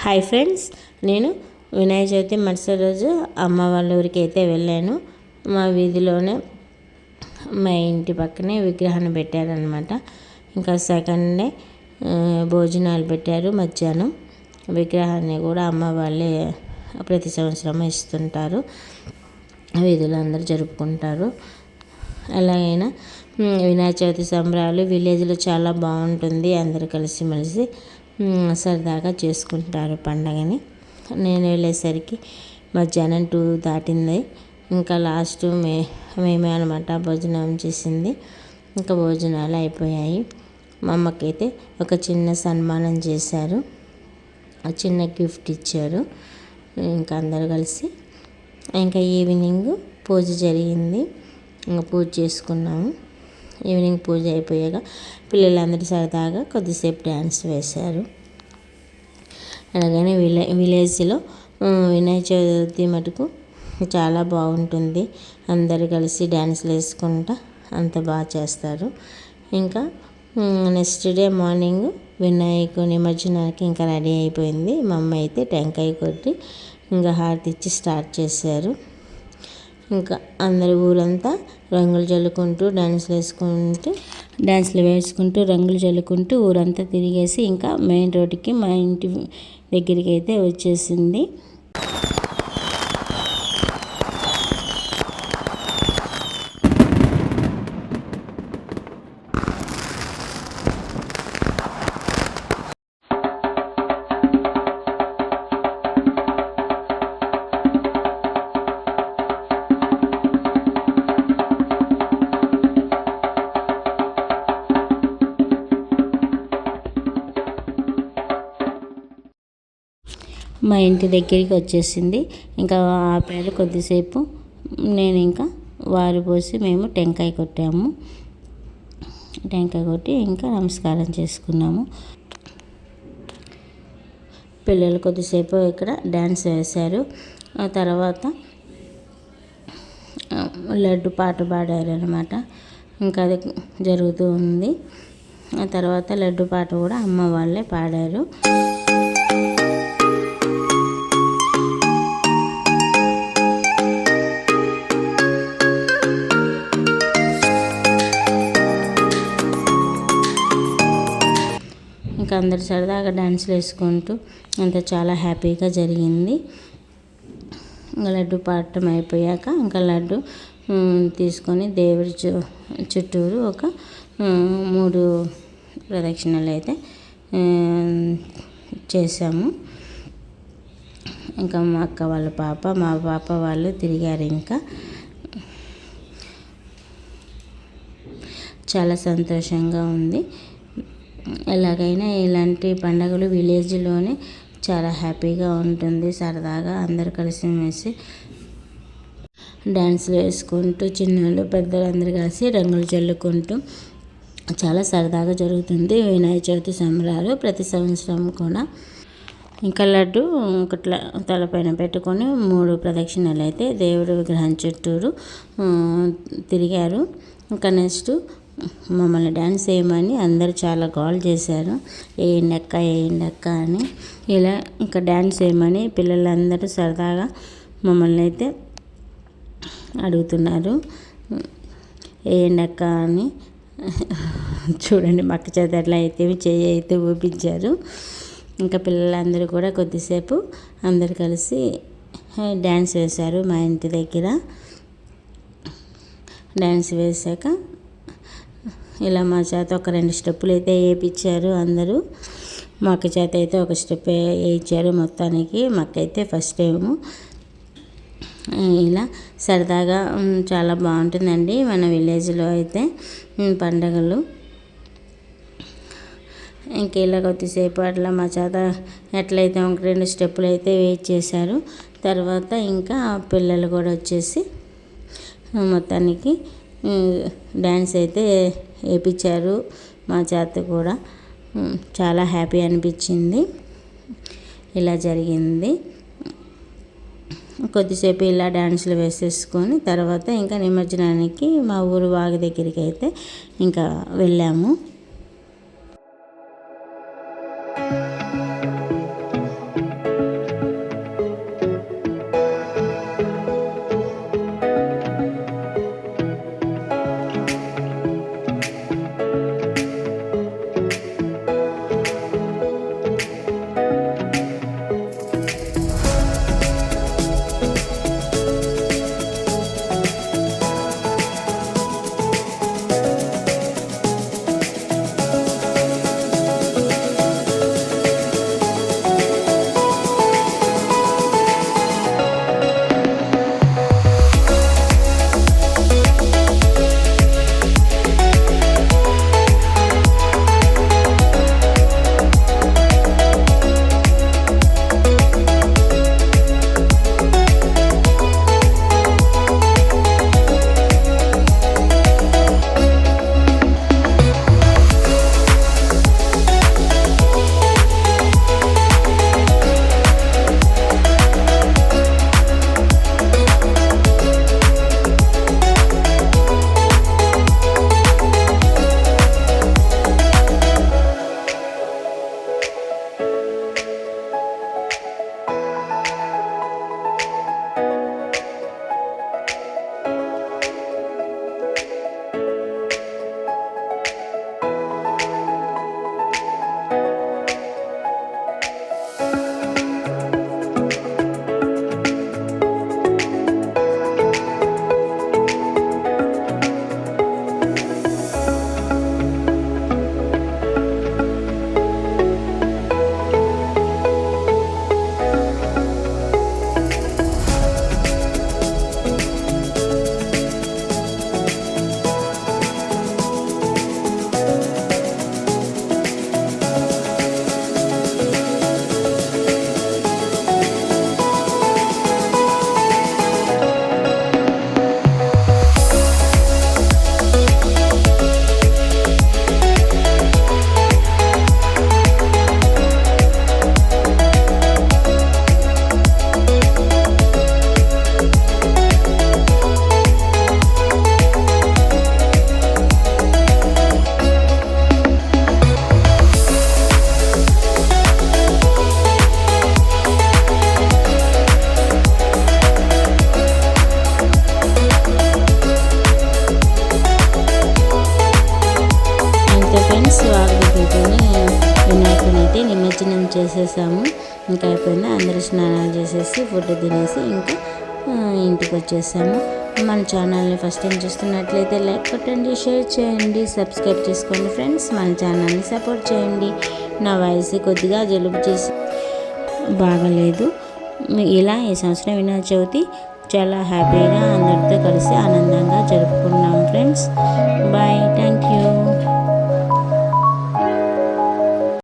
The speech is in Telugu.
హాయ్ ఫ్రెండ్స్ నేను వినాయక చవితి మరుసటి రోజు అమ్మ వాళ్ళ ఊరికి అయితే వెళ్ళాను. మా వీధిలోనే మా ఇంటి పక్కనే విగ్రహాన్ని పెట్టారనమాట ఇంకా సెకండ్ డే భోజనాలు పెట్టారు మధ్యాహ్నం. విగ్రహాన్ని కూడా అమ్మ వాళ్ళే ప్రతి సంవత్సరం ఇస్తుంటారు. వీధులు అందరూ జరుపుకుంటారు ఎలాగైనా వినాయక చవితి సంబరాలు విలేజ్లో చాలా బాగుంటుంది. అందరూ కలిసిమెలిసి సరదాగా చేసుకుంటారు పండగని. నేను వెళ్ళేసరికి మధ్యాహ్నం టూ దాటింది. ఇంకా లాస్ట్ మే మేమే అనమాట భోజనం చేసింది. ఇంకా భోజనాలు అయిపోయాయి. మా అమ్మకైతే ఒక చిన్న సన్మానం చేశారు. చిన్న గిఫ్ట్ ఇచ్చారు. ఇంకా అందరు కలిసి ఇంకా ఈవినింగ్ పూజ జరిగింది. ఇంకా పూజ చేసుకున్నాము. ఈవినింగ్ పూజ అయిపోయాక పిల్లలందరూ సరదాగా కొద్దిసేపు డ్యాన్స్ వేశారు. అలాగనే విలే విలేజ్లో వినాయక చవితి మటుకు చాలా బాగుంటుంది. అందరు కలిసి డ్యాన్స్లు వేసుకుంటా అంత బాగా చేస్తారు. ఇంకా నెక్స్ట్ డే మార్నింగ్ వినాయకు నిమజ్జనానికి ఇంకా రెడీ అయిపోయింది. మా అమ్మ అయితే టెంకాయ కొట్టి ఇంకా హారతి ఇచ్చి స్టార్ట్ చేశారు. ఇంకా అందరి ఊరంతా రంగులు చల్లుకుంటూ డ్యాన్స్లు వేసుకుంటూ డ్యాన్స్లు వేసుకుంటూ రంగులు చల్లుకుంటూ ఊరంతా తిరిగేసి ఇంకా మెయిన్ రోడ్డుకి మా ఇంటి దగ్గరికి అయితే వచ్చేసింది. మా ఇంటి దగ్గరికి వచ్చేసింది. ఇంకా ఆపారు కొద్దిసేపు. నేను ఇంకా వారు పోసి మేము టెంకాయ కొట్టాము. టెంకాయ కొట్టి ఇంకా నమస్కారం చేసుకున్నాము. పిల్లలు కొద్దిసేపు ఇక్కడ డ్యాన్స్ వేశారు. ఆ తర్వాత లడ్డు పాట పాడారు అనమాట ఇంకా అది జరుగుతూ ఉంది. ఆ తర్వాత లడ్డు పాట కూడా అమ్మ వాళ్ళే పాడారు. అందరు సరదాగా డ్యాన్సులు వేసుకుంటూ అంత చాలా హ్యాపీగా జరిగింది. ఇంకా లడ్డు పాడటం అయిపోయాక ఇంకా లడ్డు తీసుకొని దేవుడి చు చుట్టూరు ఒక మూడు ప్రదక్షిణలు అయితే చేసాము ఇంకా మా అక్క వాళ్ళ పాప మా పాప వాళ్ళు తిరిగారు ఇంకా. చాలా సంతోషంగా ఉంది. ఎలాగైనా ఇలాంటి పండుగలు విలేజ్లోనే చాలా హ్యాపీగా ఉంటుంది సరదాగా అందరు కలిసిమెలిసి డ్యాన్స్లు వేసుకుంటూ చిన్నోళ్ళు పెద్దలు అందరు కలిసి రంగులు చల్లుకుంటూ చాలా సరదాగా జరుగుతుంది. వినాయక చవితి సంబరాలు ప్రతి సంవత్సరం కూడా. ఇంకా లడ్డు ఒకట్లా తలపైన పెట్టుకొని మూడు ప్రదక్షిణలు అయితే దేవుడు విగ్రహం చుట్టూరు తిరిగారు. ఇంకా నెక్స్ట్ మమ్మల్ని డ్యాన్స్ వేయమని అందరు చాలా కాల్ చేశారు. వేయండి అక్క వేయండి అక్క అని. ఇలా ఇంకా డ్యాన్స్ వేయమని పిల్లలందరూ సరదాగా మమ్మల్ని అయితే అడుగుతున్నారు. వేయండి అక్క అని. చూడండి మక్క చేత ఎట్లా అయితే చేయి అయితే ఊపించారు. ఇంకా పిల్లలందరూ కూడా కొద్దిసేపు అందరు కలిసి డ్యాన్స్ వేశారు మా ఇంటి దగ్గర. డ్యాన్స్ వేసాక ఇలా మా చేత ఒక రెండు స్టెప్పులు అయితే వేయించారు అందరూ. మా అక్క చేత అయితే ఒక స్టెప్ వేయించారు మొత్తానికి. మా అక్క అయితే ఫస్ట్ టైము ఇలా సరదాగా చాలా బాగుంటుందండి మన విలేజ్లో అయితే పండగలు. ఇంకా ఇలా కొద్దిసేపు అట్లా మా చేత ఎట్లయితే ఒక రెండు స్టెప్పులు అయితే వెయిట్ చేశారు తర్వాత ఇంకా పిల్లలు కూడా వచ్చేసి మొత్తానికి డ్యాన్స్ అయితే వేయించారు మా చేత కూడా. చాలా హ్యాపీ అనిపించింది. ఇలా జరిగింది. కొద్దిసేపు ఇలా డ్యాన్సులు వేసేసుకొని తర్వాత ఇంకా నిమజ్జనానికి మా ఊరు వాగు దగ్గరికి అయితే ఇంకా వెళ్ళాము. భోజనం చేసేసాము. ఇంకా అయిపోయింది. అందరూ స్నానాలు చేసేసి ఫుడ్ తినేసి ఇంకా ఇంటికి వచ్చేసాము. మన ఛానల్ని ఫస్ట్ టైం చూస్తున్నట్లయితే లైక్ కొట్టండి షేర్ చేయండి సబ్స్క్రైబ్ చేసుకోండి ఫ్రెండ్స్. మన ఛానల్ని సపోర్ట్ చేయండి. నా వాయిస్ కొద్దిగా జలుబు చేసి బాగలేదు. ఇలా ఈ సంవత్సరం వినాయక చవితి చాలా హ్యాపీగా అందరితో కలిసి ఆనందంగా జరుపుకున్నాం ఫ్రెండ్స్. Bye thank you